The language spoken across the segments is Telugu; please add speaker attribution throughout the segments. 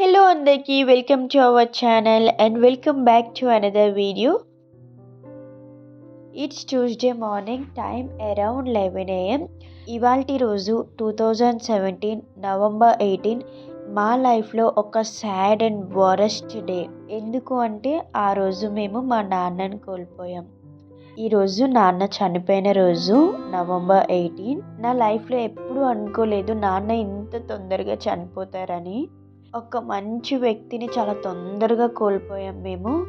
Speaker 1: హలో అందరికీ welcome to our channel and welcome back to another video it's Tuesday morning time around eleven AM ఇవాల్టి రోజు two thousand seventeen November eighteen మా లైఫ్లో ఒక సాడ్ అండ్ వరస్ట్ డే ఎందుకు అంటే ఆ రోజు మేము మా నాన్నని కోల్పోయాం. ఈరోజు నాన్న చనిపోయిన రోజు నవంబర్ ఎయిటీన్ నా లైఫ్లో ఎప్పుడూ అనుకోలేదు నాన్న ఇంత తొందరగా చనిపోతారని. ఒక మంచి వ్యక్తిని చాలా తొందరగా కోల్పోయాం మేము.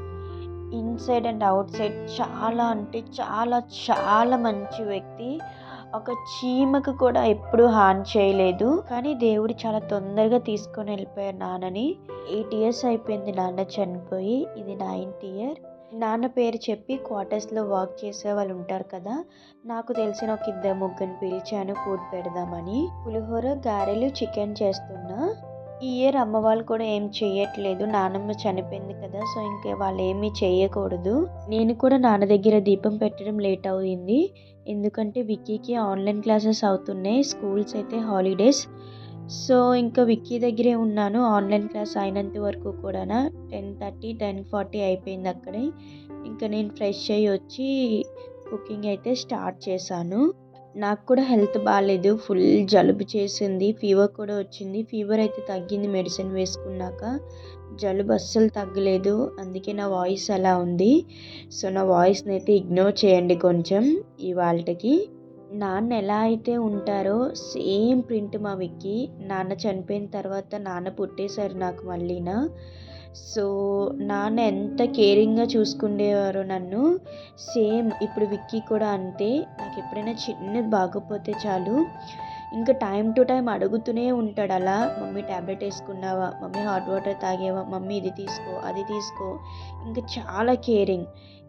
Speaker 1: ఇన్సైడ్ అండ్ అవుట్ సైడ్ చాలా అంటే చాలా చాలా మంచి వ్యక్తి. ఒక చీమకు కూడా ఎప్పుడు హాని చేయలేదు. కానీ దేవుడు చాలా తొందరగా తీసుకొని వెళ్ళిపోయారు నాన్నని. ఎయిట్ ఇయర్స్ అయిపోయింది నాన్న చనిపోయి. ఇది నైన్త్ ఇయర్. నాన్న పేరు చెప్పి క్వార్టర్స్లో వర్క్ చేసే వాళ్ళు ఉంటారు కదా. నాకు తెలిసిన ఒక ఇద్దరు ముగ్గురిని పిలిచాను ఫుడ్ పెడదామని. పులిహోర గారెలు చికెన్ చేస్తున్నా. ఈ ఇయర్ అమ్మ వాళ్ళు కూడా ఏం చేయట్లేదు నానమ్మ చనిపోయింది కదా సో ఇంకా వాళ్ళు ఏమీ చేయకూడదు నేను కూడా నాన్న దగ్గర దీపం పెట్టడం లేట్ అయింది. ఎందుకంటే విక్కీకి ఆన్లైన్ క్లాసెస్ అవుతున్నాయి స్కూల్స్ అయితే హాలిడేస్. సో ఇంకా విక్కీ దగ్గరే ఉన్నాను ఆన్లైన్ క్లాస్ అయినంత వరకు కూడా టెన్ థర్టీ టెన్ ఫార్టీ అయిపోయింది అక్కడే. ఇంకా నేను ఫ్రెష్ అయ్యి వచ్చి కుకింగ్ అయితే స్టార్ట్ చేశాను. నాకు కూడా హెల్త్ బాగాలేదు ఫుల్ జలుబు చేసింది. ఫీవర్ కూడా వచ్చింది. ఫీవర్ అయితే తగ్గింది మెడిసిన్ వేసుకున్నాక. జలుబు అస్సలు తగ్గలేదు. అందుకే నా వాయిస్ అలా ఉంది. సో నా వాయిస్ని అయితే ఇగ్నోర్ చేయండి కొంచెం ఇవాళకి నాన్న ఎలా అయితే ఉంటారో సేమ్ ప్రింట్ మా విక్కి. నాన్న చనిపోయిన తర్వాత నాన్న పుట్టేశారు నాకు మళ్ళీనా. సో నాన్న ఎంత కేరింగ్గా చూసుకునేవారో నన్ను. సేమ్ ఇప్పుడు విక్కీ కూడా అంతే. నాకు ఎప్పుడైనా చిన్నది బాగోపోతే చాలు. ఇంకా టైం టు టైం అడుగుతూనే ఉంటాడు అలా. మమ్మీ ట్యాబ్లెట్ వేసుకున్నావా? మమ్మీ హాట్ వాటర్ తాగేవా? మమ్మీ ఇది తీసుకో అది తీసుకో. ఇంకా చాలా కేరింగ్.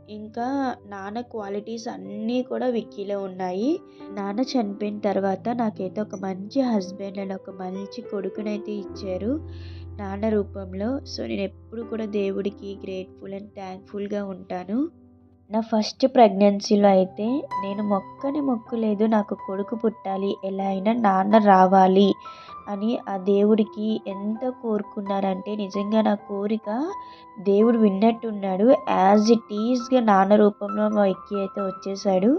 Speaker 1: ఇంకా నాన్న క్వాలిటీస్ అన్నీ కూడా విక్కీలో ఉన్నాయి. నాన్న చనిపోయిన తర్వాత నాకైతే ఒక మంచి హస్బెండ్ అండ్ ఒక మంచి కొడుకునైతే ఇచ్చారు. నాన్న రూపంలో. సో నేను ఎప్పుడు కూడా దేవుడికి గ్రేట్ఫుల్ అండ్ థ్యాంక్ఫుల్గా ఉంటాను. నా ఫస్ట్ ప్రెగ్నెన్సీలో అయితే నేను మొక్కని మొక్కలేదు. నాకు కొడుకు పుట్టాలి. ఎలా అయినా నాన్న రావాలి. అని ఆ దేవుడికి ఎంత కోరుకున్నానంటే నిజంగా నా కోరిక దేవుడు విన్నట్టున్నాడు. యాజ్ ఇట్ ఈజ్గా నాన్న రూపంలో మా ఎక్కి అయితే వచ్చేసాడు.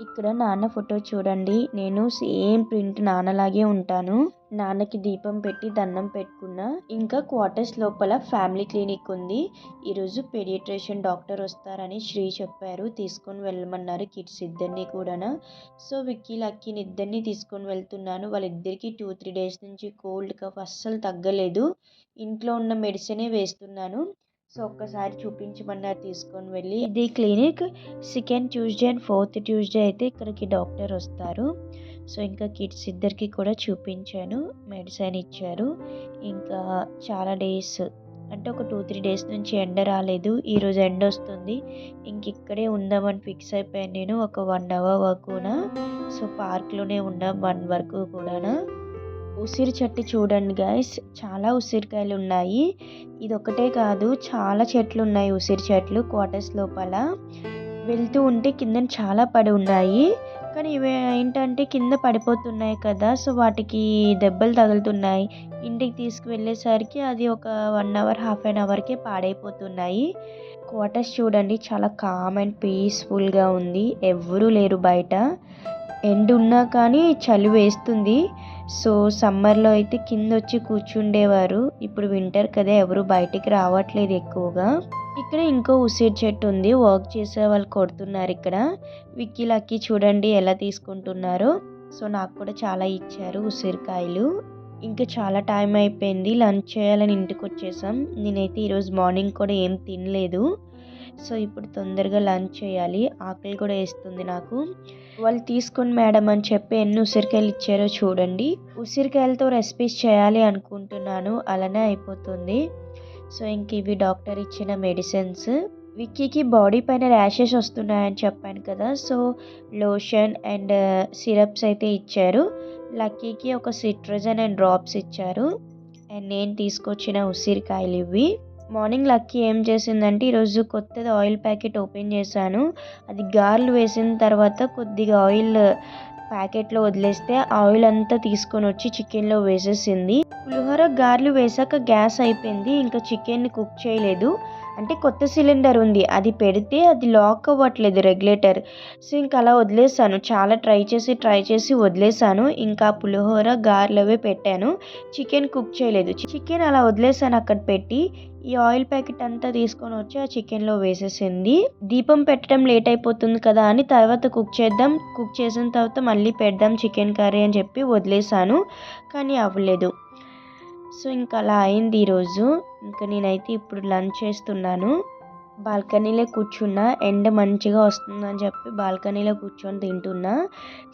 Speaker 1: ఇక్కడ నాన్న ఫోటో చూడండి. నేను సేమ్ ప్రింట్ నాన్నలాగే ఉంటాను. నాన్నకి దీపం పెట్టి దండం పెట్టుకున్నా. ఇంకా క్వార్టర్స్ లోపల ఫ్యామిలీ క్లినిక్ ఉంది. ఈరోజు పెడియట్రిషియన్ డాక్టర్ వస్తారని శ్రీ చెప్పారు. తీసుకొని వెళ్ళమన్నారు కిడ్స్ ఇద్దరిని కూడా సో విక్కీ లక్కీని ఇద్దరిని తీసుకొని వెళ్తున్నాను. వాళ్ళిద్దరికీ టూ త్రీ డేస్ నుంచి కోల్డ్ కఫ్ అస్సలు తగ్గలేదు. ఇంట్లో ఉన్న మెడిసినే వేస్తున్నాను. సో ఒక్కసారి చూపించమన్నారు తీసుకొని వెళ్ళి. ఇది clinic second Tuesday and fourth Tuesday అయితే ఇక్కడికి డాక్టర్ వస్తారు. సో ఇంకా కిడ్స్ ఇద్దరికి కూడా చూపించాను. మెడిసిన్ ఇచ్చారు. ఇంకా చాలా డేస్ అంటే ఒక టూ త్రీ డేస్ నుంచి ఎండ రాలేదు. ఈరోజు ఎండ వస్తుంది. ఇంక ఇక్కడే ఉందామని ఫిక్స్ అయిపోయాను నేను. ఒక వన్ అవర్ వరకున. సో పార్క్లోనే ఉందాం వన్ వరకు కూడా ఉసిరి చెట్టు చూడండి గైస్ చాలా ఉసిరికాయలు ఉన్నాయి. ఇది ఒకటే కాదు చాలా చెట్లు ఉన్నాయి ఉసిరి చెట్లు క్వార్టర్స్ లోపల. వెళ్తూ ఉంటే కింద చాలా పడి ఉన్నాయి. కానీ ఇవి ఏంటంటే కింద పడిపోతున్నాయి కదా సో వాటికి దెబ్బలు తగులుతున్నాయి. ఇంటికి తీసుకువెళ్ళేసరికి అది ఒక వన్ అవర్ హాఫ్ అన్ అవర్కే పాడైపోతున్నాయి. క్వార్టర్స్ చూడండి చాలా కామ్ అండ్ పీస్ఫుల్గా ఉంది. ఎవ్వరూ లేరు బయట. ఎండ్ ఉన్నా కానీ చలి వేస్తుంది. సో సమ్మర్లో అయితే కింద వచ్చి కూర్చుండేవారు. ఇప్పుడు వింటర్ కదా ఎవరు బయటికి రావట్లేదు ఎక్కువగా. ఇక్కడ ఇంకో ఉసిరి చెట్టు ఉంది వర్క్ చేసే వాళ్ళు కొడుతున్నారు ఇక్కడ. విక్కీ లక్కీ చూడండి ఎలా తీసుకుంటున్నారో. సో నాకు కూడా చాలా ఇచ్చారు ఉసిరికాయలు. ఇంకా చాలా టైం అయిపోయింది లంచ్ చేయాలని ఇంటికి వచ్చేసాం. నేనైతే ఈరోజు మార్నింగ్ కూడా ఏం తినలేదు. సో ఇప్పుడు తొందరగా లంచ్ చేయాలి. ఆకలి కూడా వేస్తుంది నాకు. వాళ్ళు తీసుకుని మేడం అని చెప్పి ఎన్ని ఉసిరికాయలు ఇచ్చారో చూడండి. ఉసిరికాయలతో రెసిపీస్ చేయాలి అనుకుంటున్నాను. అలానే అయిపోతుంది. సో ఇంక ఇవి డాక్టర్ ఇచ్చిన మెడిసిన్స్ విక్కీకి బాడీ పైన ర్యాషెస్ వస్తున్నాయని చెప్పాను కదా. సో లోషన్ అండ్ సిరప్స్ అయితే ఇచ్చారు. లక్కీకి ఒక సిట్రజన్ అండ్ డ్రాప్స్ ఇచ్చారు. అండ్ నేను తీసుకొచ్చిన ఉసిరికాయలు ఇవి. మార్నింగ్ లక్కీ ఏం చేసిందంటే ఈరోజు కొత్తది ఆయిల్ ప్యాకెట్ ఓపెన్ చేశాను. అది గార్లు వేసిన తర్వాత కొద్దిగా ఆయిల్ ప్యాకెట్లో వదిలేస్తే ఆయిల్ అంతా తీసుకొని వచ్చి చికెన్లో వేసేసింది. పులిహోర గార్లు వేసాక గ్యాస్ అయిపోయింది. ఇంకా చికెన్ని కుక్ చేయలేదు. అంటే కొత్త సిలిండర్ ఉంది. అది పెడితే అది లాక్ అవ్వట్లేదు రెగ్యులేటర్. సో ఇంకా అలా వదిలేసాను చాలా ట్రై చేసి ట్రై చేసి వదిలేసాను ఇంకా పులిహోర గారెలవే పెట్టాను. చికెన్ కుక్ చేయలేదు. చికెన్ అలా వదిలేసాను అక్కడ పెట్టి. ఈ ఆయిల్ ప్యాకెట్ అంతా తీసుకొని వచ్చి ఆ చికెన్లో వేసేసింది. దీపం పెట్టడం లేట్ అయిపోతుంది కదా అని తర్వాత కుక్ చేద్దాం. కుక్ చేసిన తర్వాత మళ్ళీ పెడదాం చికెన్ కర్రీ అని చెప్పి వదిలేసాను కానీ అవ్వలేదు. సో ఇంకా అలా అయింది ఈరోజు. ఇంకా నేనైతే ఇప్పుడు లంచ్ చేస్తున్నాను. బాల్కనీలో కూర్చున్నా ఎండ మంచిగా వస్తుందని చెప్పి బాల్కనీలో కూర్చొని తింటున్నా.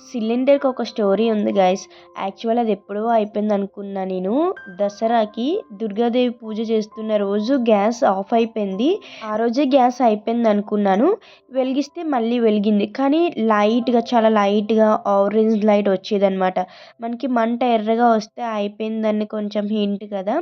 Speaker 1: సిలిండర్కి ఒక స్టోరీ ఉంది గైస్ యాక్చువల్ అది ఎప్పుడో అయిపోయింది అనుకున్నా నేను. దసరాకి దుర్గాదేవి పూజ చేస్తున్న రోజు గ్యాస్ ఆఫ్ అయిపోయింది. ఆ రోజే గ్యాస్ అయిపోయింది అనుకున్నాను. వెలిగిస్తే మళ్ళీ వెలిగింది. కానీ లైట్గా చాలా లైట్గా ఆరెంజ్ లైట్ వచ్చేదన్నమాట. మనకి మంట ఎర్రగా వస్తే అయిపోయిందని కొంచెం హింట్ కదా.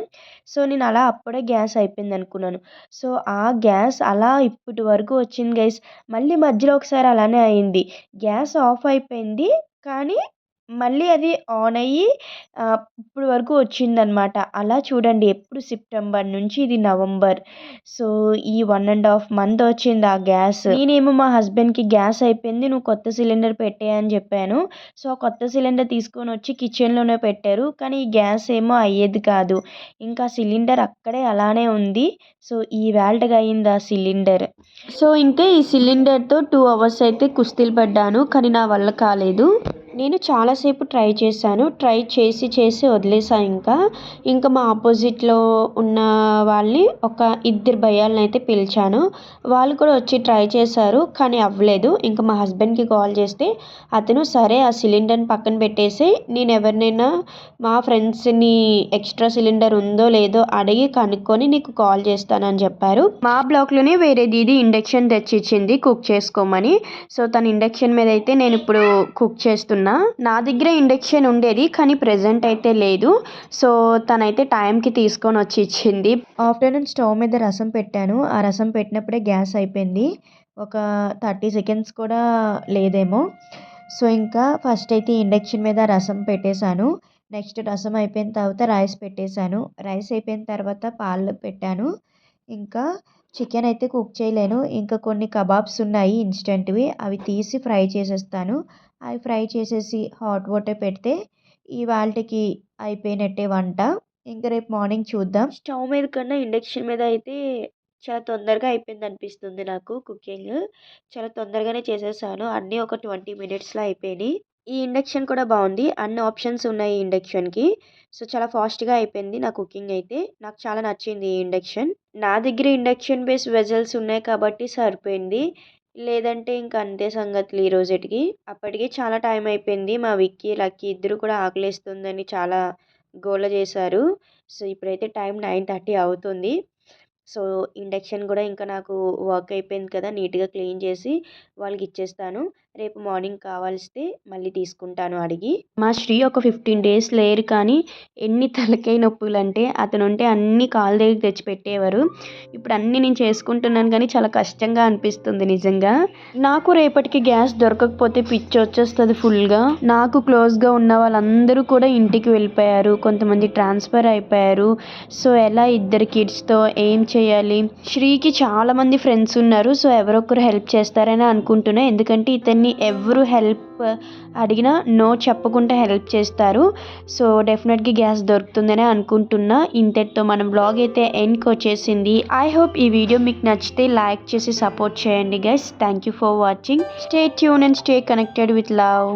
Speaker 1: సో నేను అలా అప్పుడే గ్యాస్ అయిపోయింది అనుకున్నాను. సో ఆ గ్యాస్ అలా ఇప్పటి వరకు వచ్చింది గైస్. మళ్ళీ మధ్యలో ఒకసారి అలానే అయింది. గ్యాస్ ఆఫ్ అయిపోయింది కానీ మళ్ళీ అది ఆన్ అయ్యి ఇప్పుడు వరకు వచ్చిందనమాట. అలా చూడండి ఎప్పుడు సెప్టెంబర్ నుంచి ఇది నవంబర్. సో ఈ వన్ అండ్ హాఫ్ మంత్ వచ్చింది ఆ గ్యాస్. నేనేమో మా హస్బెండ్కి గ్యాస్ అయిపోయింది నువ్వు కొత్త సిలిండర్ పెట్టేయని చెప్పాను. సో కొత్త సిలిండర్ తీసుకొని వచ్చి కిచెన్లోనే పెట్టారు. కానీ ఈ గ్యాస్ ఏమో అయ్యేది కాదు. ఇంకా సిలిండర్ అక్కడే అలానే ఉంది. సో ఈ వేల్ట్గా అయింది ఆ సిలిండర్. సో ఇంకా ఈ సిలిండర్తో టూ అవర్స్ అయితే కుస్తీలు పడ్డాను. కానీ నా వల్ల కాలేదు. నేను చాలాసేపు ట్రై చేశాను. ట్రై చేసి చేసి వదిలేసాను ఇంకా. ఇంకా మా ఆపోజిట్లో ఉన్న వాళ్ళని ఒక ఇద్దరు భయాలను అయితే పిలిచాను. వాళ్ళు కూడా వచ్చి ట్రై చేశారు కానీ అవ్వలేదు. ఇంకా మా హస్బెండ్కి కాల్ చేస్తే అతను సరే ఆ సిలిండర్ని పక్కన పెట్టేసి నేను ఎవరినైనా మా ఫ్రెండ్స్ని ఎక్స్ట్రా సిలిండర్ ఉందో లేదో అడిగి కనుక్కొని నీకు కాల్ చేస్తానని చెప్పారు. మా బ్లాక్లోనే వేరే దీది ఇండక్షన్ తెచ్చిచ్చింది కుక్ చేసుకోమని. సో తన ఇండక్షన్ మీద అయితే నేను ఇప్పుడు కుక్ చేస్తున్నాను ఉన్నా నా దగ్గర ఇండక్షన్ ఉండేది కానీ ప్రజెంట్ అయితే లేదు. సో తనైతే టైంకి తీసుకొని వచ్చి ఇచ్చింది. ఆఫ్టర్నూన్ స్టవ్ మీద రసం పెట్టాను. ఆ రసం పెట్టినప్పుడే గ్యాస్ అయిపోయింది. ఒక థర్టీ సెకండ్స్ కూడా లేదేమో. సో ఇంకా ఫస్ట్ అయితే ఇండక్షన్ మీద రసం పెట్టేశాను. నెక్స్ట్ రసం అయిపోయిన తర్వాత రైస్ పెట్టేశాను. రైస్ అయిపోయిన తర్వాత పాలు పెట్టాను. ఇంకా చికెన్ అయితే కుక్ చేయలేను. ఇంకా కొన్ని కబాబ్స్ ఉన్నాయి ఇన్స్టెంట్వి. అవి తీసి ఫ్రై చేసేస్తాను. అవి ఫ్రై చేసేసి హాట్ వాటర్ పెడితే ఇవాళకి అయిపోయినట్టే వంట. ఇంకా రేపు మార్నింగ్ చూద్దాం. స్టవ్ మీద కన్నా ఇండక్షన్ మీద అయితే చాలా తొందరగా అయిపోయింది అనిపిస్తుంది నాకు కుకింగ్. చాలా తొందరగానే చేసేసాను. అన్నీ ఒక ట్వంటీ మినిట్స్లో అయిపోయినాయి. ఈ ఇండక్షన్ కూడా బాగుంది. అన్ని ఆప్షన్స్ ఉన్నాయి ఈ ఇండక్షన్కి. సో చాలా ఫాస్ట్గా అయిపోయింది నా కుకింగ్ అయితే. నాకు చాలా నచ్చింది ఈ ఇండక్షన్. నా దగ్గర ఇండక్షన్ బేస్ వెజల్స్ ఉన్నాయి కాబట్టి సరిపోయింది. లేదంటే ఇంక అంతే సంగతులు ఈ రోజుటికి. అప్పటికి చాలా టైం అయిపోయింది. మా విక్కీ లక్కీ ఇద్దరు కూడా ఆకలిస్తుందని చాలా గోల చేశారు. సో ఇప్పుడైతే టైం నైన్ థర్టీ అవుతుంది. సో ఇండక్షన్ కూడా ఇంకా నాకు వర్క్ అయిపోయింది కదా నీట్గా క్లీన్ చేసి వాళ్ళకి ఇచ్చేస్తాను. రేపు మార్నింగ్ కావాల్స్తే మళ్ళీ తీసుకుంటాను అడిగి. మా శ్రీ ఒక ఫిఫ్టీన్ డేస్ లేరు కానీ ఎన్ని తలకాయ నొప్పులు అంటే అతను ఉంటే అన్ని కాలు దగ్గర తెచ్చి పెట్టేవారు ఇప్పుడు అన్ని నేను చేసుకుంటున్నాను కానీ చాలా కష్టంగా అనిపిస్తుంది నిజంగా. నాకు రేపటికి గ్యాస్ దొరకకపోతే పిచ్చి వచ్చేస్తుంది ఫుల్గా. నాకు క్లోజ్గా ఉన్న వాళ్ళందరూ కూడా ఇంటికి వెళ్ళిపోయారు. కొంతమంది ట్రాన్స్ఫర్ అయిపోయారు. సో ఎలా ఇద్దరు కిడ్స్తో ఏం చేయాలి? శ్రీకి చాలామంది ఫ్రెండ్స్ ఉన్నారు. సో ఎవరొకరు హెల్ప్ చేస్తారని అనుకుంటున్నా. ఎందుకంటే ఎన్ని ఎవరు హెల్ప్ అడిగినా నో చెప్పకుండా హెల్ప్ చేస్తారు. సో డెఫినెట్గా గ్యాస్ దొరుకుతుందనే అనుకుంటున్నా. ఇంతటితో మన బ్లాగ్ అయితే ఎండ్కి వచ్చేసింది. ఐ హోప్ ఈ వీడియో మీకు నచ్చితే లైక్ చేసి సపోర్ట్ చేయండి guys thank you for watching stay tune and stay connected with love